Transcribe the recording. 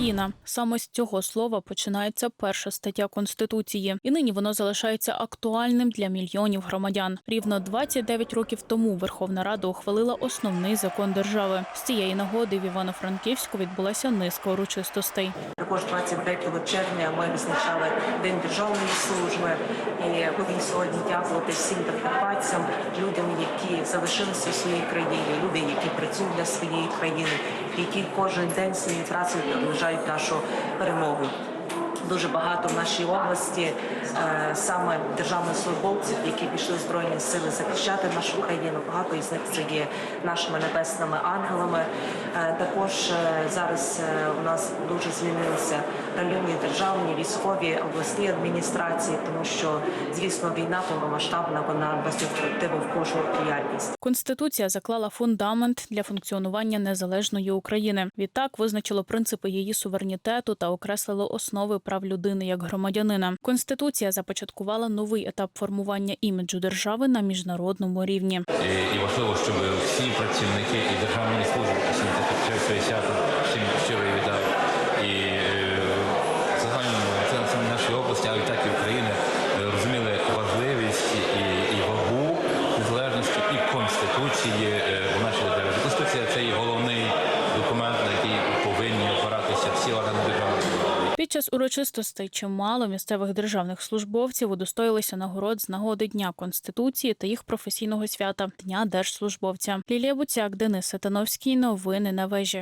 Україна. Саме з цього слова починається перша стаття конституції, і нині воно залишається актуальним для мільйонів громадян. Рівно 29 років тому Верховна Рада ухвалила основний закон держави. З цієї нагоди в Івано-Франківську відбулася низка урочистостей. Також 23 червня ми відзначали День державної служби. І будемо сьогодні дякувати всім прикарпатцям, людям, які залишилися в своїй країні, люди, які працюють для своєї країни, які кожен день своєю працею наближають нашу перемогу. Дуже багато в нашій області е, саме державних службовців, які пішли збройні сили захищати нашу країну. Багато із них це є нашими небесними ангелами. Е, також е, зараз у нас дуже змінилися районні державні військові обласні адміністрації, тому що звісно війна повномасштабна, вона без впливу в кожну діяльність. Конституція заклала фундамент для функціонування незалежної України. Відтак визначило принципи її суверенітету та окреслило основи прав людини як громадянина. Конституція започаткувала новий етап формування іміджу держави на міжнародному рівні. І, і важливо, щоб всі працівники і державної служби свято всім щиро вітаю. І е, загально це нашої області, а так і України е, розуміли важливість і, і вагу незалежності і конституції е, у нашій державі. Конституція це і головний документ, на який повинні опиратися всі органи держави. Час урочистостей чимало місцевих державних службовців удостоїлися нагород з нагоди Дня Конституції та їх професійного свята Дня держслужбовця. Лілія Буцяк, Денис Сатановський. Новини на вежі.